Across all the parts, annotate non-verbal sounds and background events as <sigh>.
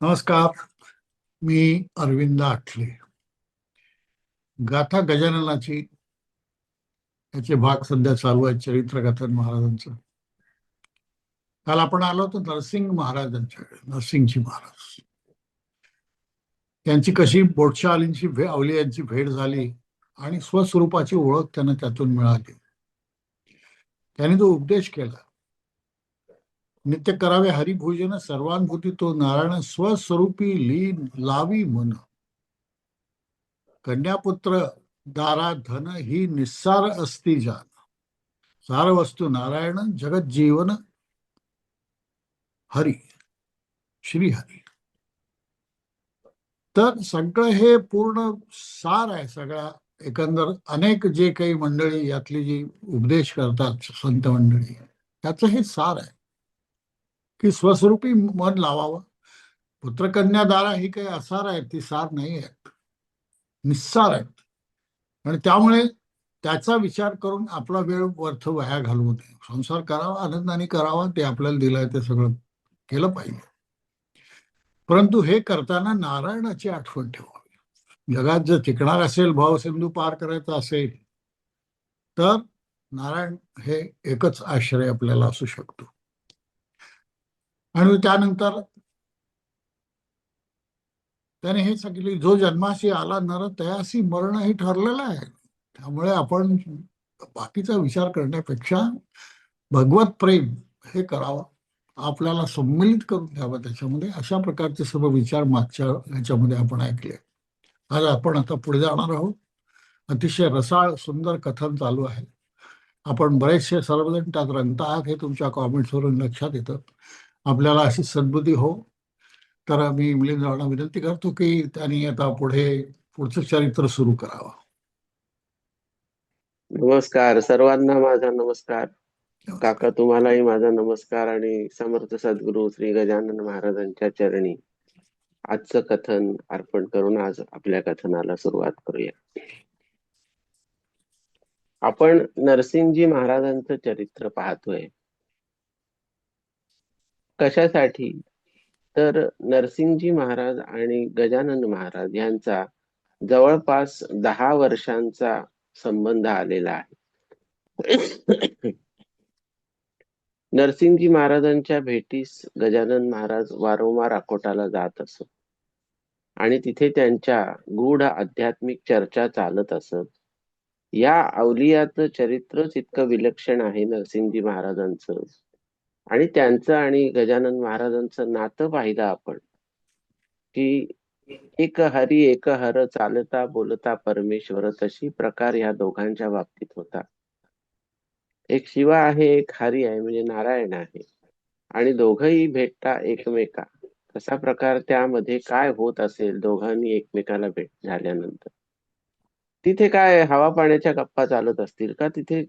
नमस्कार मी अरविंद आठले. गाथा गजाननाची याचे भाग सध्या चालू आहेत चरित्र कथन महाराजांचं. काल आपण आलो होतो नरसिंग महाराजांच्याकडे नरसिंगजी महाराज. त्यांची कशी बोटच्या आलींची भे अवलियांची भेट झाली आणि स्वस्वरूपाची ओळख त्यांना त्यातून मिळाली. त्यांनी जो उपदेश केला. नित्य करावे हरिभोजन सर्वांभूती तो नारायण स्वस्वरूपी लीन लावी मन. कन्यापुत्र दारा धन ही निस्सार असती जान. सार वस्तू नारायण जगत जीवन हरी श्री हरी तर सगळं हे पूर्ण सार आहे सगळ्या एकंदर. अनेक जे काही मंडळी यातली जी उपदेश करतात संत मंडळी त्याचं हे सार आहे. की स्वस्वरूपी मन लावावं. पुत्रकन्यादारा ही काही असार आहेत ती सार नाही आहेत. निस्सार आहेत. आणि त्यामुळे त्याचा विचार करून आपला वेळ वर्थ वाया घालवू नये. संसार करावा आनंदाने करावा ते आपल्याला दिलंय ते सगळं केलं पाहिजे. परंतु हे करताना नारायणाची आठवण ठेवावी. जगात जर टिकणार असेल भाव सिंधू पार करायचा असेल तर नारायण हे एकच आश्रय आपल्याला असू शकतो. आणि त्यानंतर त्याने हे सांगितले जो जन्माशी आला नर तयासी मरण हे ठरलेलं आहे. त्यामुळे आपण बाकीचा विचार करण्यापेक्षा भगवत प्रेम हे करावं आपल्याला सम्मिलित करून घ्यावं. त्याच्यामध्ये अशा प्रकारचे सर्व विचार मागच्या ह्याच्यामध्ये आपण ऐकले. आज आपण आता पुढे जाणार आहोत. अतिशय रसाळ सुंदर कथन चालू आहे. आपण बरेचसे सर्वजण त्यात रंगता आहात हे तुमच्या कॉमेंट्सवरून लक्षात येतं. आपल्याला अशी सद्बुद्धी हो. तर मी मिलिंदांना विनंती करतो की त्यांनी आता पुढे पुढचं चरित्र सुरू करावं. नमस्कार. सर्वांना माझा नमस्कार. काका तुम्हालाही माझा नमस्कार आणि समर्थ सद्गुरू श्री गजानन महाराजांच्या चरणी आजचं कथन अर्पण करून आज आपल्या कथनाला सुरुवात करूया. आपण नरसिंहजी महाराजांचं चरित्र पाहतोय. कशासाठी? तर नरसिंहजी महाराज आणि गजानन महाराज यांचा जवळपास दहा वर्षांचा संबंध आलेला आहे. <coughs> नरसिंहजी महाराजांच्या भेटीस गजानन महाराज वारंवार अकोटाला जात असत. आणि तिथे त्यांच्या गूढ आध्यात्मिक चर्चा चालत असत. या अवलियाचं चरित्रच इतकं विलक्षण आहे नरसिंहजी महाराजांचं. आणि त्यांचं आणि गजानन महाराजांचं नातं पाहिलं आपण की एक हरी एक हर चालता बोलता परमेश्वर तशी प्रकार ह्या दोघांच्या बाबतीत होता. एक शिवा आहे एक हरी आहे म्हणजे नारायण आहे. आणि दोघही भेटता एकमेका. तसा प्रकार त्यामध्ये काय होत असेल दोघांनी एकमेकाला भेट झाल्यानंतर? तिथे काय हवा पाण्याच्या गप्पा चालत असतील का? तिथे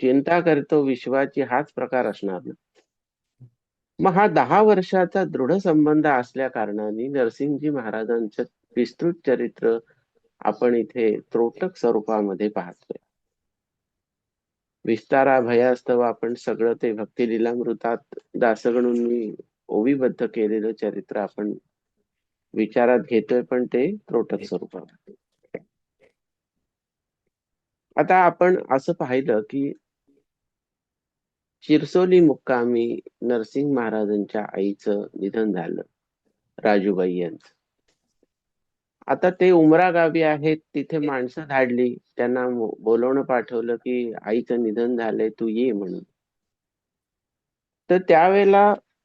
चिंता करतो विश्वाची हाच प्रकार असणार ना? मग हा दहा वर्षाचा दृढ संबंध असल्या कारणाने नरसिंहजी महाराजांचं विस्तृत चरित्र आपण इथे त्रोटक स्वरूपामध्ये पाहतोय. विस्तारा भयास्तव आपण सगळं ते भक्ती लीलामृतात दासगणूंनी ओवीबद्ध केलेलं चरित्र आपण विचारात घेतोय पण ते त्रोटक स्वरूपामध्ये. आता आपण असं पाहिलं की शिरसोली मुक्कामी नरसिंह महाराजांच्या आईचं निधन झालं राजूबाई यांचं. आता ते उमरा गावी आहेत तिथे माणसं धाडली. त्यांना बोलवणं पाठवलं की आईचं निधन झालंय तू ये म्हणून. तर त्यावेळेला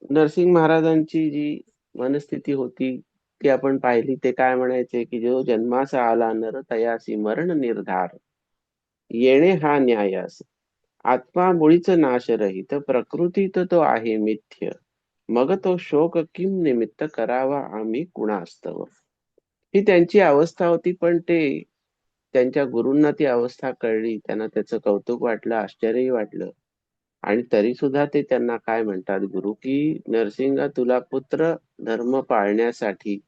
नरसिंह महाराजांची जी मनस्थिती होती ती आपण पाहिली. ते काय म्हणायचे की जो जन्मासा आला नर तयासी मरण निर्धार. येणे हा न्याय न्यायास आत्मा मुळीच नाश रहित प्रकृतीत तो आहे मिथ्य. मग तो शोक किम निमित्त करावा आम्ही कुणास्तव ही त्यांची अवस्था होती पण ते त्यांच्या गुरूंना ती अवस्था कळली त्यांना त्याचं कौतुक वाटलं आश्चर्यही वाटलं. आणि तरी सुद्धा ते त्यांना काय म्हणतात गुरु की नरसिंगा तुला पुत्र धर्म पाळण्यासाठी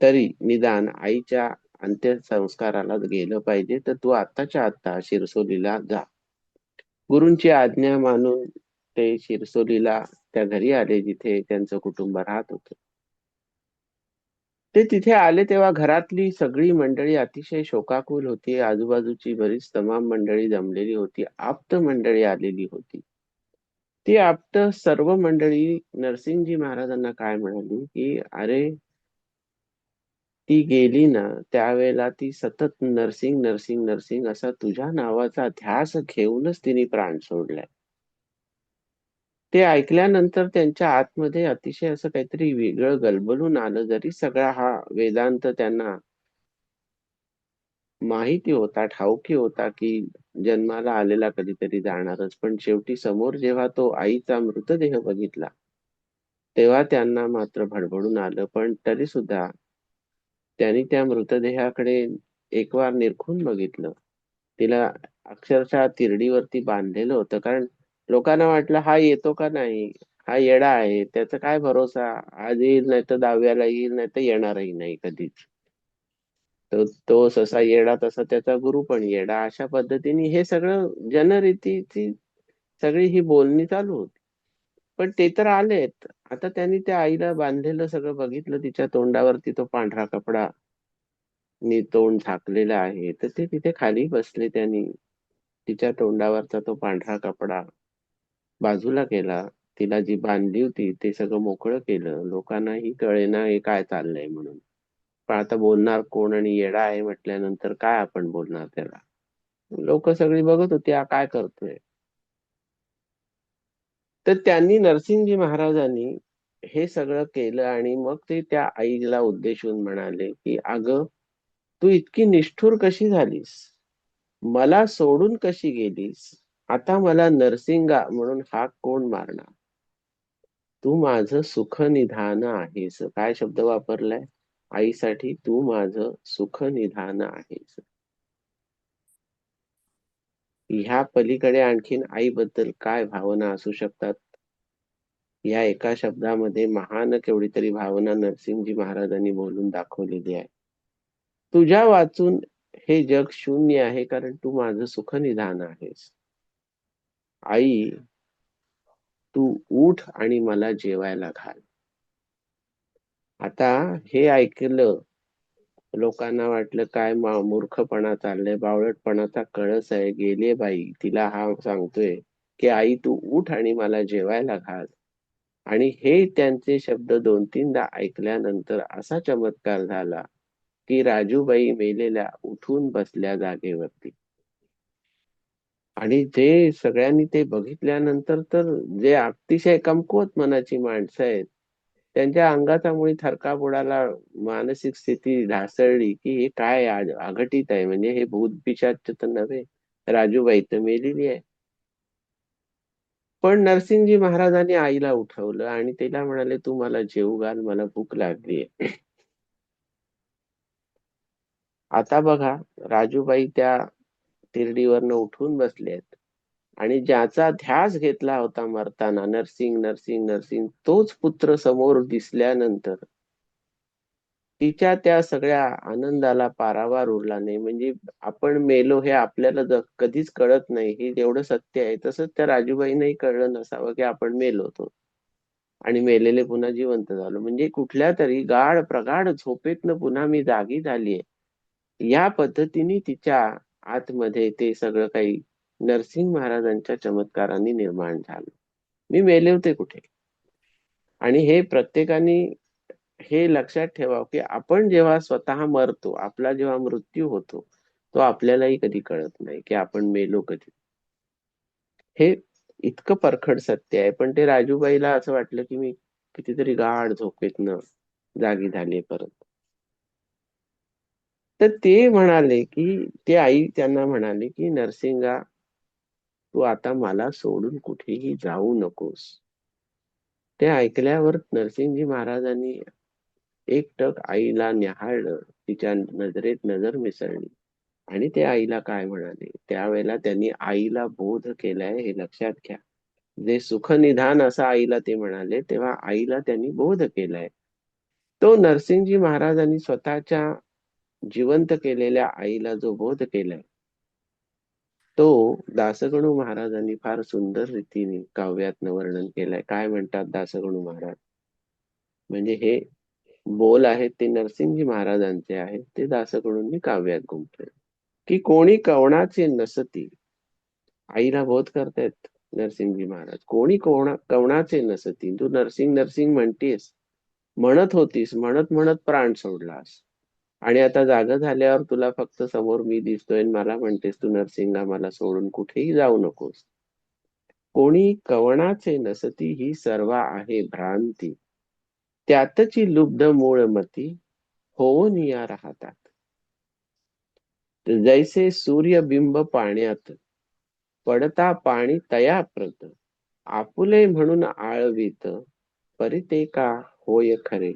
तरी निदान आईच्या अंत्यसंस्काराला गेलं पाहिजे तर तू आत्ताच्या आत्ता शिरसोलीला जा. गुरूंची आज्ञा मानून ते शिरसोलीला त्या घरी आले जिथे त्यांचं कुटुंब राहत होत. ते तिथे आले तेव्हा घरातली सगळी मंडळी अतिशय शोकाकुल होती. आजूबाजूची बरीच तमाम मंडळी जमलेली होती. आप्त मंडळी आलेली होती. ती आप्त सर्व मंडळी नरसिंहजी महाराजांना काय म्हणाली? की अरे ती गेली ना त्यावेळेला ती सतत नर्सिंग नर्सिंग नर्सिंग असा तुझ्या नावाचा ध्यास घेऊनच तिने प्राण सोडलाय. ते ऐकल्यानंतर त्यांच्या आतमध्ये अतिशय असं काहीतरी वेगळं गलबलून आलं जरी सगळा हा वेदांत त्यांना माहिती होता ठाऊकी होता की जन्माला आलेला कधीतरी जाणारच. पण शेवटी समोर जेव्हा तो आईचा मृतदेह बघितला तेव्हा त्यांना मात्र भडभडून आलं. पण तरी सुद्धा त्यांनी त्या मृतदेहाकडे एक वार निरखून बघितलं. तिला अक्षरशः तिरडीवरती बांधलेलं होतं. कारण लोकांना वाटलं हा येतो का नाही? हा येडा आहे. त्याचा काय भरोसा? आज येईल नाही तर दहाव्याला येईल नाही तर येणारही नाही कधीच. तो तो ससा येडा तसा त्याचा गुरु पण येडा. अशा पद्धतीने हे सगळं जनरीतीची सगळी ही बोलणी चालू होती. पण ते तर आलेत. आता त्यांनी त्या आईला बांधलेलं सगळं बघितलं तिच्या तोंडावरती तो पांढरा कपडा नी तोंड झाकलेलं आहे. तर ते तिथे खाली बसले त्यांनी. तिच्या तोंडावरचा तो पांढरा कपडा बाजूला केला. तिला जी बांधली होती ते सगळं मोकळं केलं. लोकांनाही कळेना हे काय चाललंय म्हणून. पण आता बोलणार कोण आणि येडा आहे म्हटल्यानंतर काय आपण बोलणार त्याला? लोक सगळी बघत होती हा काय करतोय? तर त्यांनी नरसिंहजी महाराजांनी हे सगळं केलं आणि मग ते त्या आईला उद्देशून म्हणाले की अगं तू इतकी निष्ठुर कशी झालीस? मला सोडून कशी गेलीस? आता मला नरसिंगा म्हणून हा कोण मारणार? तू माझं सुख निधान आहेस. काय शब्द वापरलाय? आईसाठी तू माझं सुख निधान आहेस. ह्या पलीकडे आणखीन आईबद्दल काय भावना असू शकतात? या एका शब्दामध्ये महान केवढी तरी भावना नरसिंहजी महाराजांनी बोलून दाखवलेली आहे. तुझ्या वाचून हे जग शून्य आहे कारण तू माझं सुख निधान आहेस. आई तू उठ आणि मला जेवायला घाल. आता हे ऐकलं लोकांना वाटलं काय मा- मूर्खपणा चाललंय बावळटपणाचा कळस आहे गेले बाई. तिला हा सांगतोय की आई तू उठ आणि मला जेवायला घाल. आणि हे त्यांचे शब्द दोन तीनदा ऐकल्यानंतर असा चमत्कार झाला की राजूबाई मेलेल्या उठून बसल्या जागेवरती. आणि जे सगळ्यांनी ते बघितल्यानंतर तर जे अतिशय कमकुवत मनाची माणसं आहेत त्यांच्या अंगाचा मुळी थरका बुडाला मानसिक स्थिती ढासळली की हे काय आघटीत आहे? म्हणजे हे भूत पिशाच तर नव्हे. राजूबाई तर मेलेली आहे. पण नरसिंहजी महाराजांनी आईला उठवलं आणि तिला म्हणाले तू मला जेवू घाल मला भूक लागली आता बघा राजूबाई त्या तिरडीवरनं उठून बसल्यात आणि ज्याचा ध्यास घेतला होता मरताना नरसिंग नरसिंग नरसिंग तोच पुत्र समोर दिसल्यानंतर तिच्या त्या सगळ्या आनंदाला पारावार उरला नाही. म्हणजे आपण मेलो हे आपल्याला कधीच कळत नाही. हे जेवढं सत्य आहे तसंच त्या राजूबाईंनाही कळलं नसावं की आपण मेलो होतो. आणि मेलेले पुन्हा जिवंत झालो. म्हणजे कुठल्या तरी गाढ प्रगाढ झोपेतनं पुन्हा मी जागी झालीये. या पद्धतीने तिच्या आतमध्ये ते सगळं काही नरसिंह महाराजांच्या चमत्कारांनी निर्माण झालं. मी मेले होते कुठे? आणि हे प्रत्येकाने हे लक्षात ठेवावं की आपण जेव्हा स्वतः मरतो आपला जेव्हा मृत्यू होतो तो आपल्यालाही कधी कळत नाही की आपण मेलो कधी. हे इतकं परखड सत्य आहे पण ते राजूबाईला असं वाटलं की मी कितीतरी गाढ झोपेतनं जागी झाली परत. तर ते म्हणाले की ते आई त्यांना म्हणाले की नरसिंगा तू आता मला सोडून कुठेही जाऊ नकोस. ते ऐकल्यावर नरसिंहजी महाराजांनी एकटक आईला न्याहाळलं. तिच्या नजरेत नजर मिसळली. आणि ते आईला काय म्हणाले? त्यावेळेला त्यांनी आईला बोध केलाय हे लक्षात घ्या. जे सुखनिधान असं आईला ते म्हणाले तेव्हा आईला त्यांनी बोध केलाय. तो नरसिंहजी महाराजांनी स्वतःच्या जिवंत केलेल्या आईला जो बोध केलाय तो दासगणू महाराजांनी फार सुंदर रीतीने काव्यातन वर्णन केलंय. काय म्हणतात दासगणू महाराज? म्हणजे हे बोल आहेत ते नरसिंहजी महाराजांचे आहेत ते दासगणूंनी काव्यात गुंफले. की कोणी कवणाचे नसती. आईला बोध करतायत नरसिंहजी महाराज. कोणी कोणा कवणाचे नसती. तू नरसिंग नरसिंग म्हणतीस म्हणत होतीस म्हणत म्हणत प्राण सोडलास. आणि आता जागा झाल्यावर तुला फक्त समोर मी दिसतोय मला म्हणतेस तू नरसिंगा मला सोडून कुठेही जाऊ नकोस. कोणी कवणाचे नसती ही सर्व आहे भ्रांती. त्यातची लुब्ध मूळ मती होऊन या राहतात. जैसे सूर्यबिंब पाण्यात पडता पाणी तया प्रत आपुले म्हणून आळवीत परिते का होय खरे?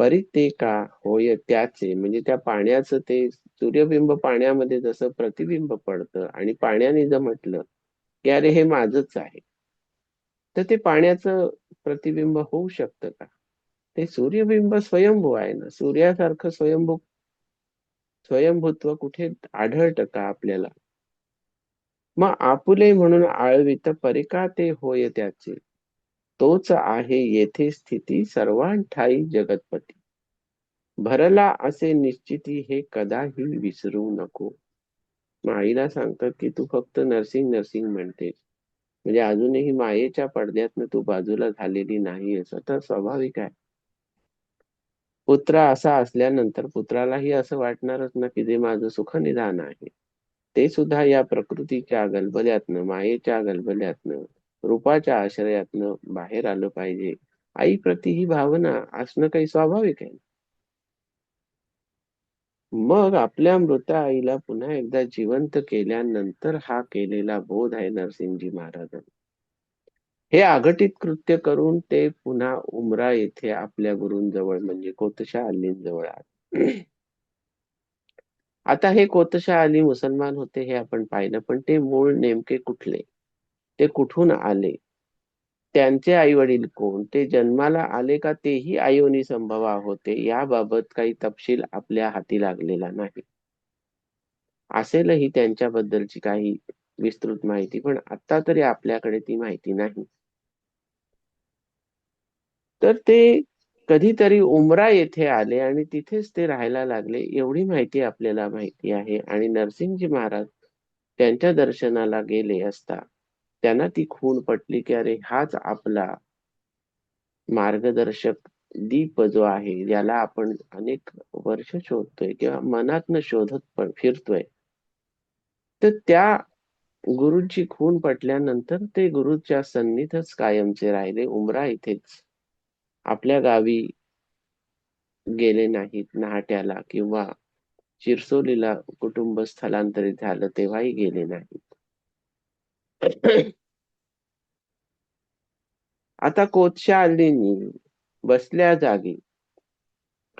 परिते का होय त्याचे. म्हणजे त्या पाण्याचं ते सूर्यबिंब पाण्यामध्ये जसं प्रतिबिंब पडतं आणि पाण्याने जर म्हटलं की अरे हे माझच आहे. तर ते पाण्याचं प्रतिबिंब होऊ शकतं का? ते सूर्यबिंब स्वयंभू आहे ना. सूर्यासारखं स्वयंभू स्वयंभूत्व कुठे आढळतं का आपल्याला? मग आपुले म्हणून आळवित परिका ते होय त्याचे? तोच आहे येथे स्थिती सर्वांठाई जगतपती. भरला असे निश्चिती हे कदाही विसरू नको. मग आईला सांगतात की तू फक्त नर्सिंग नर्सिंग म्हणतेस म्हणजे अजूनही मायेच्या पडद्यातनं तू बाजूला झालेली नाही असं तर स्वाभाविक आहे. पुत्र असा असल्यानंतर पुत्रालाही असं वाटणारच ना की जे माझं सुखनिधान आहे. ते सुद्धा या प्रकृतीच्या गलबल्यातनं मायेच्या गलबल्यातनं रूपाच्या आश्रयातनं बाहेर आलं पाहिजे. आई प्रती ही भावना असणं काही स्वाभाविक आहे. मग आपल्या मृत आईला पुन्हा एकदा जिवंत केल्यानंतर हा केलेला बोध आहे नरसिंहजी महाराजांनी. हे आघटित कृत्य करून ते पुन्हा उमरा येथे आपल्या गुरूंजवळ म्हणजे कोतशा अलींजवळ आले. आता हे कोतशा अली मुसलमान होते हे आपण पाहिलं पण ते मूळ नेमके कुठले? ते कुठून आले? त्यांचे आई वडील कोण? ते जन्माला आले का तेही आयोनी संभवा होते. याबाबत काही तपशील आपल्या हाती लागलेला नाही. असेलही त्यांच्याबद्दलची काही विस्तृत माहिती पण आता तरी आपल्याकडे ती माहिती नाही. तर ते कधीतरी उमरा येथे आले आणि तिथेच ते राहायला लागले. एवढी माहिती आपल्याला माहिती आहे. आणि नरसिंहजी महाराज त्यांच्या दर्शनाला गेले असता त्यांना ती खूण पटली की अरे हाच आपला मार्गदर्शक दीप जो आहे याला आपण अनेक वर्ष शोधतोय किंवा मनातनं शोधत पण फिरतोय. तर त्या गुरुची खून पटल्यानंतर ते गुरुच्या सन्नीतच कायमचे राहिले. उमरा इथेच आपल्या गावी गेले नाहीत नाहट्याला किंवा चिरसोलीला कुटुंब स्थलांतरित झालं तेव्हाही गेले नाहीत. <coughs> आता कोतशा अल्लींनी बसल्या जागी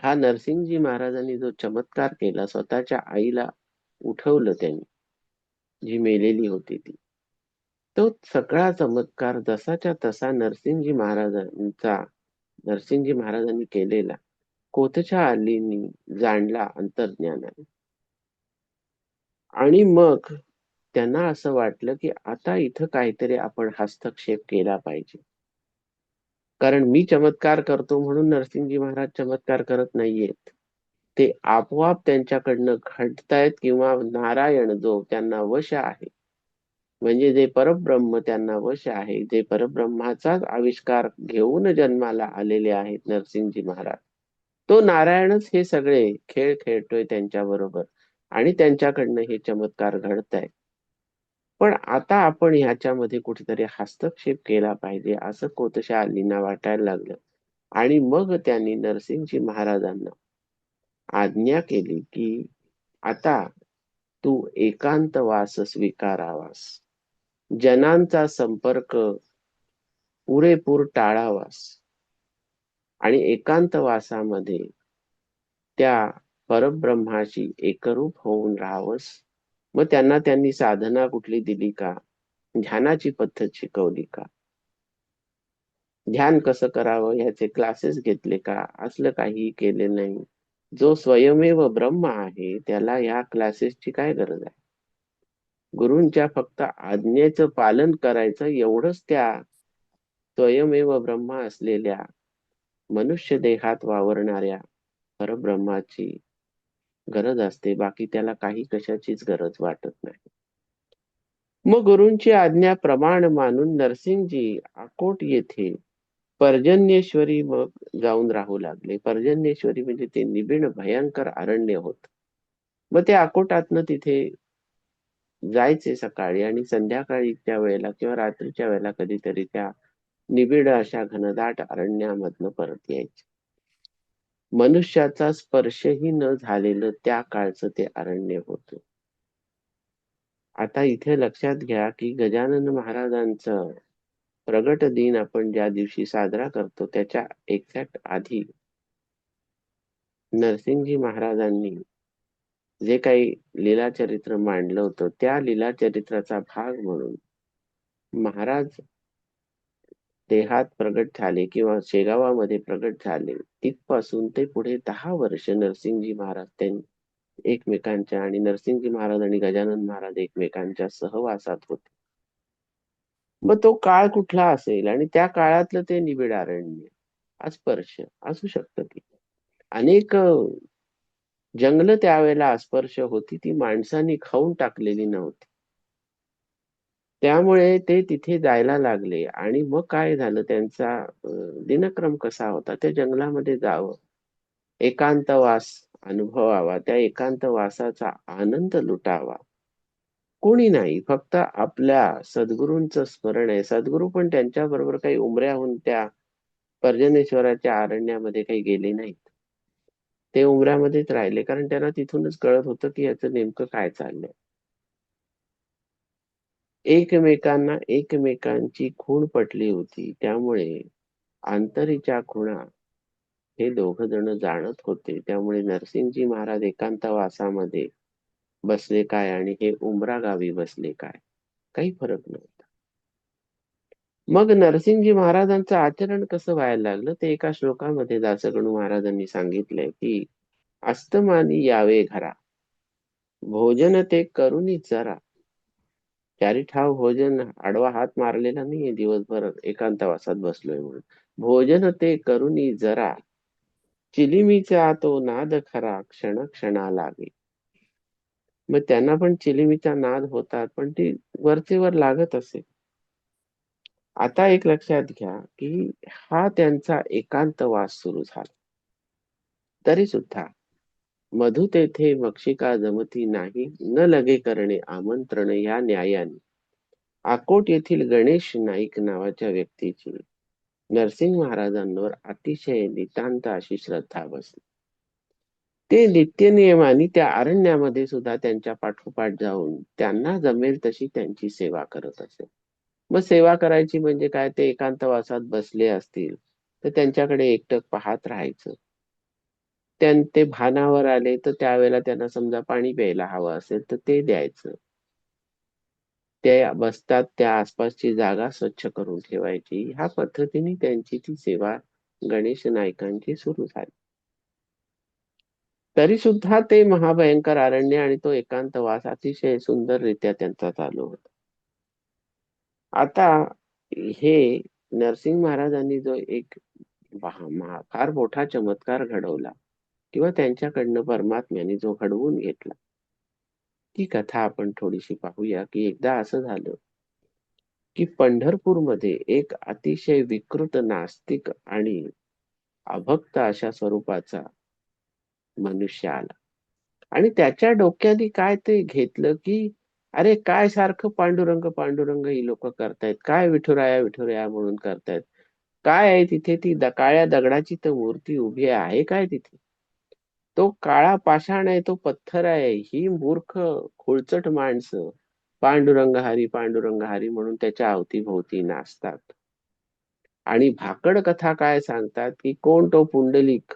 हा नरसिंहजी महाराजांनी जो चमत्कार केला स्वतःच्या आईला उठवलं त्यांनी जी मेलेली होती ती. तो सगळा चमत्कार जसाच्या तसा नरसिंहजी महाराजांचा नरसिंहजी महाराजांनी केलेला कोथच्या आलींनी जाणला अंतर्ज्ञानाने. आणि मग त्यांना असं वाटलं की आता इथं काहीतरी आपण हस्तक्षेप केला पाहिजे. कारण मी चमत्कार करतो म्हणून नरसिंहजी महाराज चमत्कार करत नाहीयेत. ते आपोआप त्यांच्याकडनं घडतायत किंवा नारायण जो त्यांना वश आहे म्हणजे जे परब्रह्म त्यांना वश आहे जे परब्रह्माचाच आविष्कार घेऊन जन्माला आलेले आहेत नरसिंहजी महाराज तो नारायणच हे सगळे खेळ खेळतोय त्यांच्या बरोबर आणि त्यांच्याकडनं हे चमत्कार घडतायत. पण आता आपण ह्याच्यामध्ये कुठेतरी हस्तक्षेप केला पाहिजे असं कोतशा अलींना वाटायला लागलं. आणि मग त्यांनी नरसिंहजी महाराजांना आज्ञा केली की आता तू एकांतवास स्वीकारावास. जनांचा संपर्क पुरेपूर टाळावास. आणि एकांतवासामध्ये त्या परब्रह्माशी एकरूप होऊन राहावंस. मग त्यांना त्यांनी साधना कुठली दिली का? ध्यानाची पद्धत शिकवली का? ध्यान कसं करावं? ह्याचे क्लासेस घेतले का? असलं काही केले नाही. जो स्वयमेव ब्रह्म आहे त्याला या क्लासेसची काय गरज आहे? गुरूंच्या फक्त आज्ञेचं पालन करायचं एवढंच त्या स्वयमेव ब्रह्म असलेल्या मनुष्य देहात वावरणाऱ्या परब्रह्माची गरज असते. बाकी त्याला काही कशाचीच गरज वाटत नाही. मग गुरूंची आज्ञा प्रमाण मानून नरसिंहजी अकोट येथे पर्जन्येश्वरी मग जाऊन राहू लागले. पर्जन्येश्वरी म्हणजे ते निबिण भयंकर अरण्य होत. मग ते अकोटातनं तिथे जायचे सकाळी आणि संध्याकाळीच्या वेळेला किंवा रात्रीच्या वेळेला कधीतरी त्या निबिड अशा घनदाट अरण्यामधनं परत यायचे. मनुष्याचा स्पर्शही न झालेलं त्या काळचं ते अरण्य होतं. आता इथे लक्षात घ्या की गजानन महाराजांचं प्रगट दिन आपण ज्या दिवशी साजरा करतो त्याच्या एक्झॅक्ट आधी नरसिंहजी महाराजांनी जे काही लीलाचरित्र मांडलं होतं त्या लीलाचरित्राचा भाग म्हणून महाराज देहात प्रगट झाले किंवा शेगावामध्ये प्रगट झाले तिथपासून ते पुढे दहा वर्ष नरसिंहजी महाराज त्यांनी एकमेकांच्या आणि नरसिंहजी महाराज आणि गजानन महाराज एकमेकांच्या सहवासात होते. मग तो काळ कुठला असेल आणि त्या काळातलं ते निबिड अरण्य अस्पर्श असू शकतं की. अनेक जंगल त्यावेळेला अस्पर्श होती ती माणसांनी खाऊन टाकलेली नव्हती. त्यामुळे ते तिथे जायला लागले. आणि मग काय झालं? त्यांचा दिनक्रम कसा होता? त्या जंगलामध्ये जावं. एकांतवास अनुभवावा. त्या एकांत वासाचा आनंद लुटावा. कोणी नाही. फक्त आपल्या सद्गुरूंचं स्मरण आहे. सद्गुरू पण त्यांच्या बरोबर काही उमऱ्याहून त्या पर्जनेश्वराच्या अरण्यामध्ये काही गेले नाहीत. ते उमऱ्यामध्येच राहिले. कारण त्यांना तिथूनच कळत होतं की याचं नेमकं काय चाललंय. एकमेकांना एकमेकांची खूण पटली होती. त्यामुळे आंतरीच्या खुणा हे दोघ जण जाणत होते. त्यामुळे नरसिंहजी महाराज एकांतवासामध्ये बसले काय आणि हे उमरा गावी बसले काय? काही फरक नव्हता. मग नरसिंहजी महाराजांचं आचरण कसं व्हायला लागलं? ते एका श्लोकामध्ये दासगणू महाराजांनी सांगितलंय की अस्तमानी यावे घरा. भोजन ते करुनी जरा. चारी ठाव भोजन आडवा हात मारलेला नाहीये दिवसभर एकांतवासात बसलोय म्हणून. भोजन ते करुणी जरा. चिलिमीचा तो नाद खरा क्षण क्षणा लागे. मग त्यांना पण चिलिमीचा नाद होता पण ती वरचे वर लागत असे. आता एक लक्षात घ्या की हा त्यांचा एकांतवास सुरू झाला. तरी सुद्धा मधु तेथे मक्षिका जमती नाही न लगे करणे आमंत्रण या न्यायाने. आकोट येथील गणेश नाईक नावाच्या व्यक्तीची नरसिंह महाराजांवर अतिशय नितांत अशी श्रद्धा बसली. ते नित्य नियमाने त्या अरण्यामध्ये सुद्धा त्यांच्या पाठोपाठ जाऊन त्यांना जमेल तशी त्यांची सेवा करत असे. मग सेवा करायची म्हणजे काय? ते एकांतवासात बसले असतील तर त्यांच्याकडे एकटक पाहत राहायचं. त्यां ते भानावर आले तर त्यावेळेला त्यांना समजा पाणी प्यायला हवं असेल तर ते द्यायचं. ते बसतात त्या आसपासची जागा स्वच्छ करून ठेवायची. ह्या पद्धतीने त्यांची ती सेवा गणेश नायकांची सुरू झाली. तरी सुद्धा ते महाभयंकर अरण्य आणि तो एकांतवास अतिशय सुंदररित्या त्यांचा चालू होता. आता हे नरसिंह महाराजांनी जो एक फार मोठा चमत्कार घडवला. किंवा त्यांच्याकडनं परमात्म्याने जो घडवून घेतला. ती कथा आपण थोडीशी पाहूया की एकदा असं झालं की पंढरपूरमध्ये एक अतिशय विकृत नास्तिक आणि अभक्त अशा स्वरूपाचा मनुष्य आला. आणि त्याच्या डोक्याने काय ते घेतलं की अरे काय सारखं पांडुरंग पांडुरंग ही लोक करतायत? काय विठुराया विठुराया म्हणून करतायत? काय आहे तिथे ती काळ्या दगडाची तर मूर्ती उभी आहे काय तिथे? तो काळा पाषाण आहे तो पत्थर आहे. ही मूर्ख खुळचट माणसं. पांडुरंग हरी पांडुरंग हरी म्हणून त्याच्या अवतीभोवती नाचतात. आणि भाकड कथा काय सांगतात की कोण तो पुंडलिक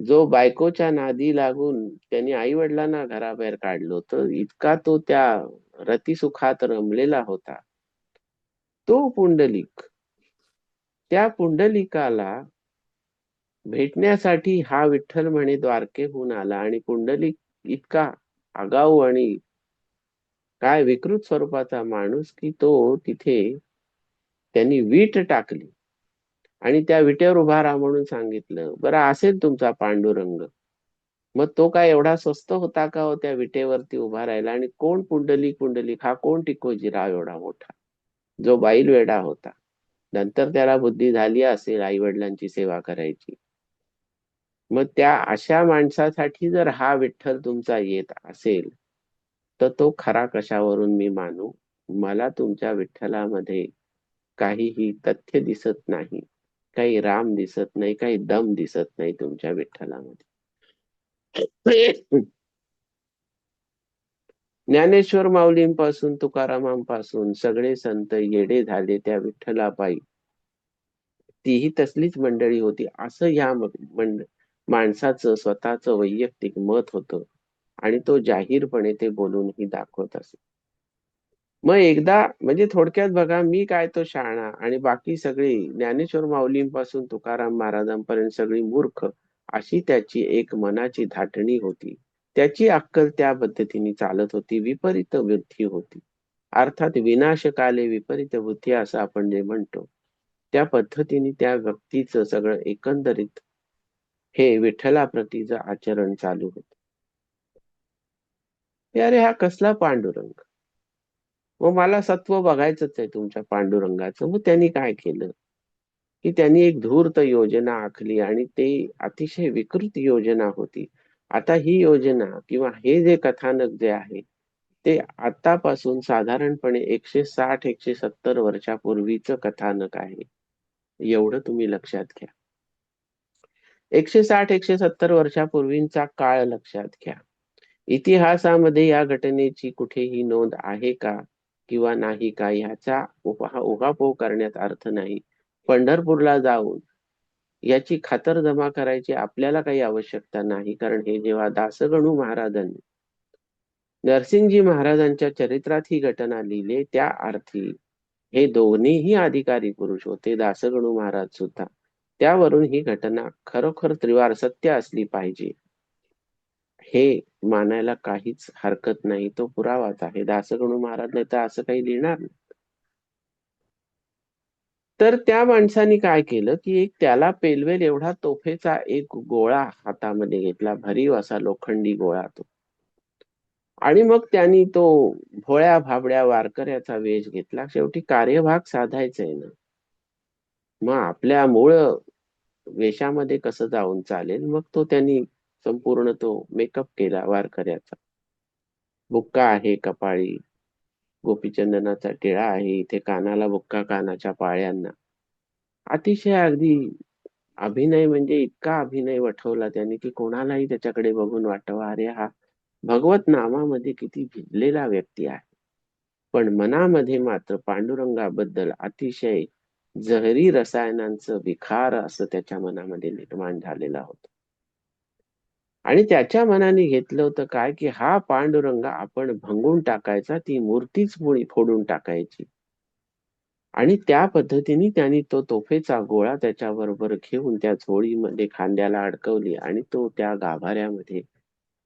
जो बायकोच्या नादी लागून त्यांनी आई वडिलांना घराबाहेर काढलं होतं इतका तो त्या रतिसुखात रमलेला होता. तो पुंडलिक त्या पुंडलिकाला भेटण्यासाठी हा विठ्ठल म्हणे द्वारकेहून आला आणि कुंडलिक इतका आगाऊ आणि काय विकृत स्वरूपाचा माणूस की तो तिथे त्यांनी वीट टाकली. आणि त्या विटेवर उभा राहा म्हणून सांगितलं बरं असेल तुमचा पांडुरंग. मग तो काय एवढा स्वस्त होता का हो त्या विटेवरती उभा राहिला? आणि कोण कुंडली कुंडलिक हा कोण टिकोजीराव एवढा मोठा? जो बैल वेडा होता. नंतर त्याला बुद्धी झाली असेल आई वडिलांची सेवा करायची. मग त्या अशा माणसासाठी जर हा विठ्ठल तुमचा येत असेल तर तो खरा कशावरून मी मानू? मला तुमच्या विठ्ठलामध्ये काहीही तथ्य दिसत नाही काही राम दिसत नाही काही दम दिसत नाही तुमच्या विठ्ठलामध्ये. ज्ञानेश्वर माऊलींपासून तुकारामांपासून सगळे संत येडे झाले त्या विठ्ठलापायी. तीही तसलीच मंडळी होती. असं या मंड माणसाचं स्वतःचं वैयक्तिक मत होतं आणि तो जाहीरपणे ते बोलूनही दाखवत असे. मग एकदा म्हणजे थोडक्यात बघा मी काय तो शाळा आणि बाकी सगळी ज्ञानेश्वर माऊलींपासून तुकाराम महाराजांपर्यंत सगळी मूर्ख अशी त्याची एक मनाची धाटणी होती. त्याची अक्कल त्या पद्धतीने चालत होती विपरीत बुद्धी होती. अर्थात विनाशकाले विपरीत बुद्धी असं आपण जे म्हणतो त्या पद्धतीने त्या व्यक्तीचं सगळं एकंदरीत हे विठ्ठलाप्रतीचं आचरण चालू होत. अरे हा कसला पांडुरंग? मग मला सत्व बघायचंच आहे तुमच्या पांडुरंगाचं. मग त्यांनी काय केलं? की त्यांनी एक धूर्त योजना आखली आणि ते अतिशय विकृत योजना होती. आता ही योजना किंवा हे जे कथानक जे आहे ते आतापासून साधारणपणे एकशे साठ एकशे सत्तर वर्षापूर्वीचं कथानक आहे. एवढं तुम्ही लक्षात घ्या. एकशे साठ एकशे सत्तर वर्षापूर्वींचा काळ लक्षात घ्या. इतिहासामध्ये या घटनेची कुठेही नोंद आहे का? किंवा नाही का? ह्याचा उहापोह करण्यात अर्थ नाही. पंढरपूरला जाऊन याची खातर जमा करायची आपल्याला काही आवश्यकता नाही. कारण हे जेव्हा दासगणू महाराजांनी नरसिंगजी महाराजांच्या चरित्रात ही घटना लिहिली त्या अर्थी हे दोन्हीही अधिकारी पुरुष होते. दासगणू महाराज सुद्धा त्यावरून ही घटना खरोखर त्रिवार सत्य असली पाहिजे. हे मानायला काहीच हरकत नाही. तो पुरावाच आहे. दासगणू महाराज नाही तर असं काही लिहिणार नाही. तर त्या माणसाने काय केलं की एक त्याला पेलवेल एवढा तोफेचा एक गोळा हातामध्ये घेतला. भरीव असा लोखंडी गोळा तो. आणि मग त्यांनी तो भोळ्या भाबड्या वारकऱ्याचा वेश घेतला. शेवटी कार्यभाग साधायचा आहे ना. मग आपल्या मूळ वेशामध्ये कसं जाऊन चालेल? मग तो त्यांनी संपूर्ण तो मेकअप केला वारकऱ्याचा. बुक्का आहे कपाळी. गोपीचंदनाचा टिळा आहे. इथे कानाला बुक्का कानाच्या पाळ्यांना. अतिशय अगदी अभिनय म्हणजे इतका अभिनय वठवला त्याने की कोणालाही त्याच्याकडे बघून वाटवा अरे हा भगवत नामामध्ये किती भिजलेला व्यक्ती आहे. पण मनामध्ये मात्र पांडुरंगाबद्दल अतिशय जहरी रसायनांचं विखार असं त्याच्या मनामध्ये निर्माण झालेला होता. आणि त्याच्या मनाने घेतलं होतं काय की हा पांडुरंग आपण भंगून टाकायचा ती मूर्तीच मुळी फोडून टाकायची. आणि त्या पद्धतीने त्यांनी तो तोफेचा गोळा त्याच्याबरोबर घेऊन त्या झोळीमध्ये खांद्याला अडकवली आणि तो त्या गाभाऱ्यामध्ये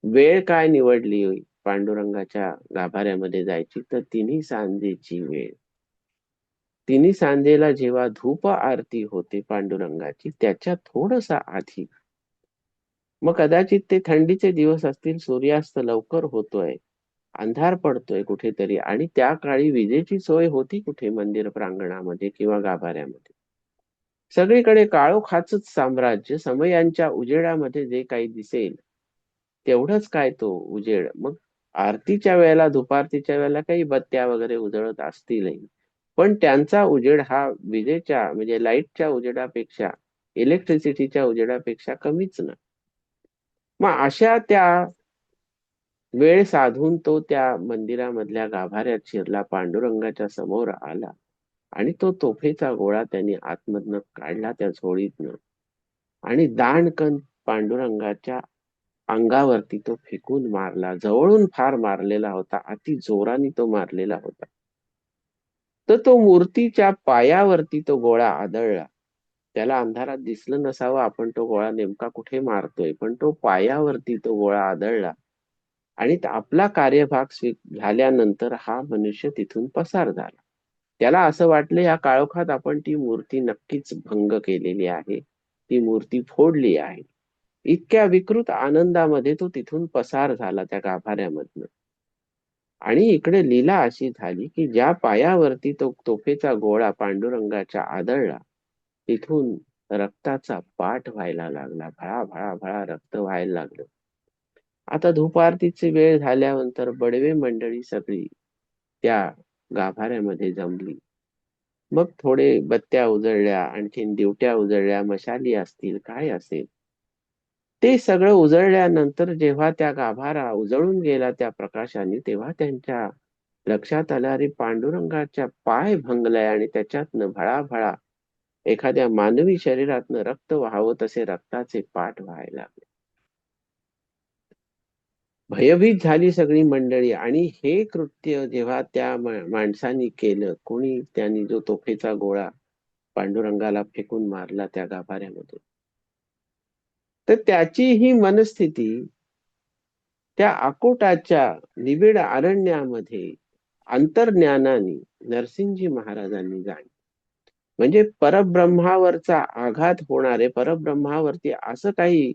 वेळ काय निवडली पांडुरंगाच्या गाभाऱ्यामध्ये जायची तर तिन्ही सांजेची वेळ. तिने सांजेला जेव्हा धूप आरती होते पांडुरंगाची त्याच्या थोडसा आधी. मग कदाचित ते थंडीचे दिवस असतील सूर्यास्त लवकर होतोय अंधार पडतोय कुठेतरी आणि त्या काळी विजेची सोय होती कुठे मंदिर प्रांगणामध्ये किंवा गाभाऱ्यामध्ये. सगळीकडे काळोखाच साम्राज्य समयांच्या उजेडामध्ये जे काही दिसेल तेवढंच काय तो उजेड. मग आरतीच्या वेळेला दुपारतीच्या वेळेला काही बत्त्या वगैरे उजळत असतीलही. पण त्यांचा उजेड हा विजेच्या म्हणजे लाईटच्या उजेडापेक्षा इलेक्ट्रिसिटीच्या उजेडापेक्षा कमीच ना. मग अशा त्या वेळ साधून तो त्या मंदिरामधल्या गाभाऱ्यात शिरला पांडुरंगाच्या समोर आला आणि तो तोफेचा गोळा त्यांनी आतमधनं काढला त्या झोळीतनं आणि दाणकन पांडुरंगाच्या अंगावरती तो फेकून मारला. जवळून फार मारलेला होता अति जोराने तो मारलेला होता. तर तो मूर्तीच्या पायावरती तो गोळा आदळला. त्याला अंधारात दिसलं नसावं आपण तो गोळा नेमका कुठे मारतोय? पण तो पायावरती तो गोळा आदळला. आणि आपला कार्यभाग झाल्यानंतर हा मनुष्य तिथून पसार झाला. त्याला असं वाटलं या काळोखात आपण ती मूर्ती नक्कीच भंग केलेली आहे. ती मूर्ती फोडली आहे. इतक्या विकृत आनंदामध्ये तो तिथून पसार झाला त्या गाभाऱ्यामधनं. आणि इकडे लीला अशी झाली की ज्या पायावरती तो तोफेचा गोळा पांडुरंगाच्या आदळला तिथून रक्ताचा पाठ व्हायला लागला. भळा भळा भळा रक्त व्हायला लागलं. आता धुपारतीची वेळ झाल्यानंतर बडवे मंडळी सगळी त्या गाभाऱ्यामध्ये जमली. मग थोडे बत्त्या उजळल्या आणखीन दिवट्या उजळल्या मशाली असतील काय असेल? ते सगळं उजळल्यानंतर जेव्हा त्या गाभारा उजळून गेला त्या प्रकाशाने तेव्हा त्यांच्या लक्षात आलं अरे पांडुरंगाच्या पाय भंगलाय आणि त्याच्यातनं भळाभळा एखाद्या मानवी शरीरातनं रक्त व्हावं तसे रक्ताचे पाठ व्हायला लागले. भयभीत झाली सगळी मंडळी आणि हे कृत्य जेव्हा त्या माणसानी केलं कोणी त्यांनी जो तोफेचा गोळा पांडुरंगाला फेकून मारला त्या गाभाऱ्यामध्ये तर त्याची ही मनस्थिती त्या अकोटाच्या निबिड अरण्यामध्ये अंतर्ज्ञानाने नरसिंहजी महाराजांनी जाणलं. म्हणजे परब्रह्मावरचा आघात होणारे परब्रह्मावरती असं काही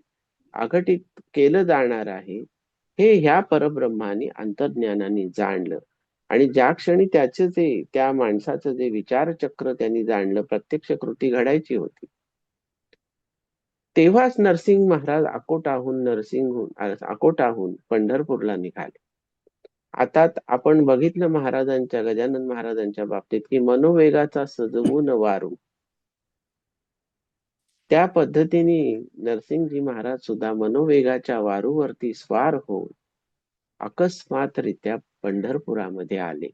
आघटित केलं जाणार आहे हे ह्या परब्रह्माने अंतर्ज्ञानाने जाणलं. आणि ज्या क्षणी त्याचे जे त्या माणसाचं जे विचारचक्र त्यांनी जाणलं प्रत्यक्ष कृती घडायची होती तेव्हाच नरसिंह महाराज अकोटाहून नरसिंगहून अकोटाहून पंढरपूरला निघाले. आता आपण बघितलं महाराजांच्या गजानन महाराजांच्या बाबतीत की मनोवेगाचा सजवून वारू त्या पद्धतीने नरसिंहजी महाराज सुद्धा मनोवेगाच्या वारूवरती स्वार होऊन अकस्मातरित्या पंढरपुरामध्ये आले.